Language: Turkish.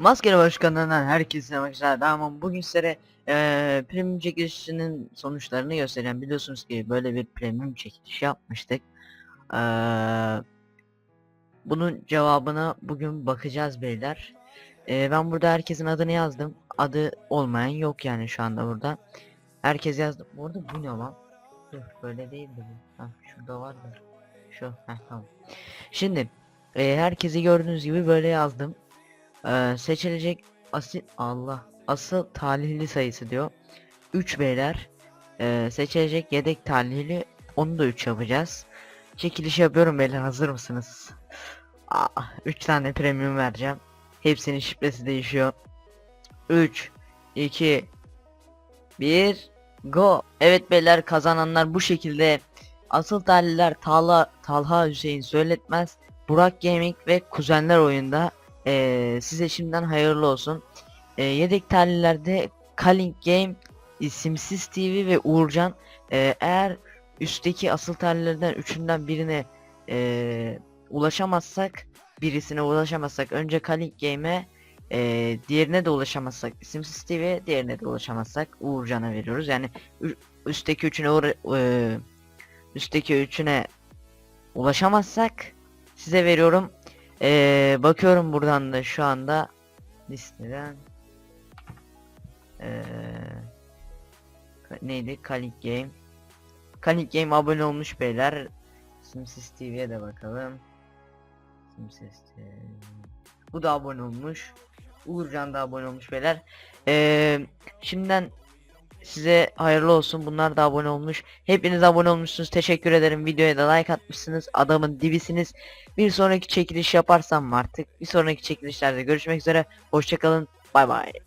Maskeli Başkanı'ndan herkese merhaba. Ama bugün sizlere eee premium çekilişinin sonuçlarını göstereceğim. Biliyorsunuz ki böyle bir premium çekiliş yapmıştık. Eee, bunun cevabına bugün bakacağız beyler. Eee, ben burada herkesin adını yazdım. Adı olmayan yok yani şu anda burada. Herkes yazdı. Bu arada bu ne lan? Dur böyle değildi bu. Heh, şurada vardır. Şu. Heh, tamam. Şimdi eee, herkesi gördüğünüz gibi böyle yazdım. Ee, seçilecek asil Allah asıl talihli sayısı diyor. 3 beyler. Ee, seçilecek yedek talihli onu da 3 yapacağız. Çekiliş yapıyorum beyler hazır mısınız? 3 tane premium vereceğim. Hepsinin şifresi değişiyor. 3 2 1 Go. Evet beyler kazananlar bu şekilde. Asıl talihler Talha, Talha Hüseyin Söyletmez, Burak Gaming ve Kuzenler oyunda. Ee, size şimdiden hayırlı olsun. Ee, yedek talihlerde Kalink Game, İsimsiz TV ve Uğurcan. Ee, eğer üstteki asıl talihlerden üçünden birine ee, ulaşamazsak, birisine ulaşamazsak önce Kalink Game'e ee, diğerine de ulaşamazsak İsimsiz TV, diğerine de ulaşamazsak Uğurcan'a veriyoruz. Yani üstteki üçüne uğra- ee, üstteki üçüne ulaşamazsak size veriyorum. Ee, bakıyorum buradan da şu anda listeden ee, neydi? Kalik Game. Kalik Game abone olmuş beyler. Simsiz TV'ye de bakalım. Simsiz TV. Bu da abone olmuş. Uğurcan da abone olmuş beyler. Ee, şimdiden size hayırlı olsun. Bunlar da abone olmuş. Hepiniz abone olmuşsunuz. Teşekkür ederim. Videoya da like atmışsınız. Adamın dibisiniz. Bir sonraki çekiliş yaparsam artık. Bir sonraki çekilişlerde görüşmek üzere. Hoşçakalın. Bay bay.